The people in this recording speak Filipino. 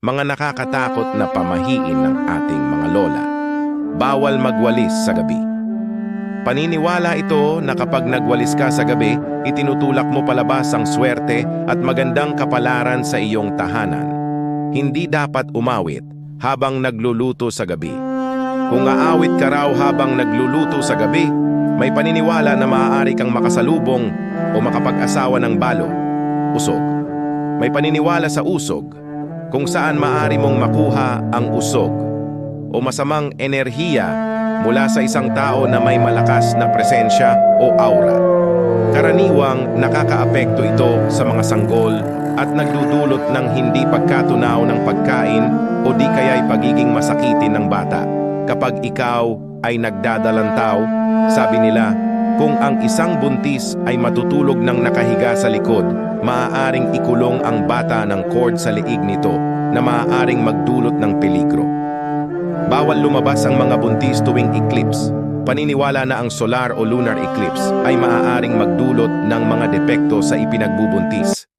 mga nakakatakot na pamahiin ng ating mga lola. Bawal magwalis sa gabi. Paniniwala ito na kapag nagwalis ka sa gabi, itinutulak mo palabas ang swerte at magandang kapalaran sa iyong tahanan. Hindi dapat umawit habang nagluluto sa gabi. Kung aawit ka raw habang nagluluto sa gabi, may paniniwala na maaari kang makasalubong o makapag-asawa ng balo, usog. May paniniwala sa usog, kung saan maaari mong makuha ang usog o masamang enerhiya mula sa isang tao na may malakas na presensya o aura. Karaniwang nakakaapekto ito sa mga sanggol at nagdudulot ng hindi pagkatunaw ng pagkain o di kaya'y pagiging masakitin ng bata. Kapag ikaw ay nagdadalantaw, sabi nila, kung ang isang buntis ay matutulog ng nakahiga sa likod, maaaring ikulong ang bata ng cord sa liig nito na maaaring magdulot ng peligro. Bawal lumabas ang mga buntis tuwing eclipse. Paniniwala na ang solar o lunar eclipse ay maaaring magdulot ng mga depekto sa ipinagbubuntis.